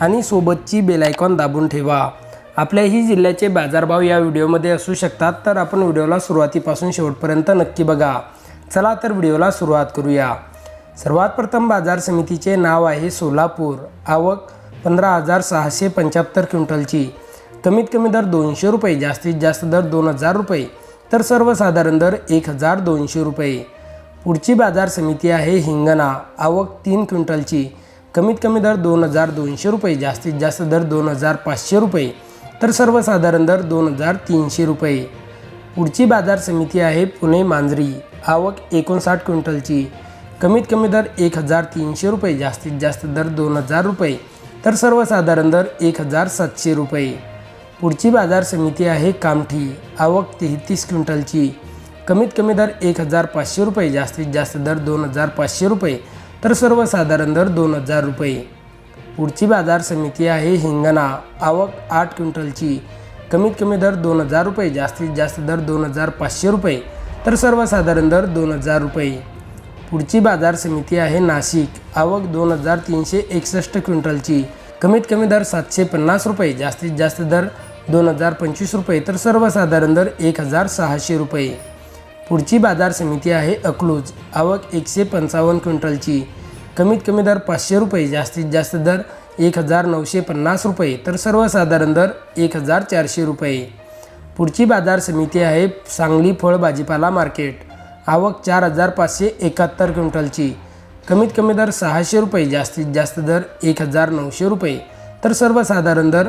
आणि सोबतची बेलायकॉन दाबून ठेवा. आपल्याही जिल्ह्याचे बाजारभाव या व्हिडिओमध्ये असू शकतात तर आपण व्हिडिओला सुरुवातीपासून शेवटपर्यंत नक्की बघा. चला तर व्हिडिओला सुरुवात करूया. सर्वात प्रथम बाजार समितीचे नाव आहे सोलापूर. आवक पंधरा हजार सहाशे पंच्याहत्तर क्विंटलची. कमीत कमी दर दोनशे रुपये जास्तीत जास्त दर दोन हजार रुपये तर सर्वसाधारण दर एक हजार दोनशे रुपये. पुढची बाजार समिती आहे हिंगणा. आवक तीन क्विंटलची. कमीत कमी दर दोन हजार दोनशे रुपये जास्तीत जास्त दर दोन हजार पाचशे रुपये तर सर्वसाधारण दर दोन हजार तीनशे रुपये. पुढची बाजार समिती आहे पुणे मांजरी. आवक एकोणसाठ क्विंटलची. कमीत कमी दर एक हजार तीनशे रुपये जास्तीत जास्त दर दोन हजार रुपये तर सर्वसाधारण दर एक हजार सातशे रुपये. पुढची बाजार समिती आहे कामठी. आवक तेहतीस क्विंटलची. कमीत कमी दर एक हजार पाचशे रुपये जास्तीत जास्त दर दोन हजार पाचशे रुपये तर सर्वसाधारण दर दोन हजार रुपये. पुढची बाजार समिती आहे हिंगणा. आवक आठ क्विंटलची. कमीत कमी दर दोन हजार रुपये जास्तीत जास्त दर दोन हजार पाचशे रुपये. तर सर्वसाधारण दर दोन हजार रुपये. पुढची बाजार समिती आहे नाशिक. आवक दोन हजार तीनशे एकसष्ट क्विंटलची. कमीत कमी दर सातशे पन्नास रुपये जास्तीत जास्त दर दोन हजार पंचवीस रुपये. तर सर्वसाधारण दर एक हजार सहाशे रुपये. पुढची बाजार समिती आहे अकलूज. आवक एकशे पंचावन्न क्विंटलची. कमीत कमी दर पाचशे रुपये जास्तीत जास्त दर एक हजार नऊशे पन्नास रुपये तर सर्वसाधारण दर एक हजार चारशे रुपये. पुढची बाजार समिती आहे सांगली फळ भाजीपाला मार्केट. आवक चार हजार पाचशे एकाहत्तर क्विंटलची. कमीत कमी दर सहाशे रुपये जास्तीत जास्त दर एक हजार नऊशे रुपये तर सर्वसाधारण दर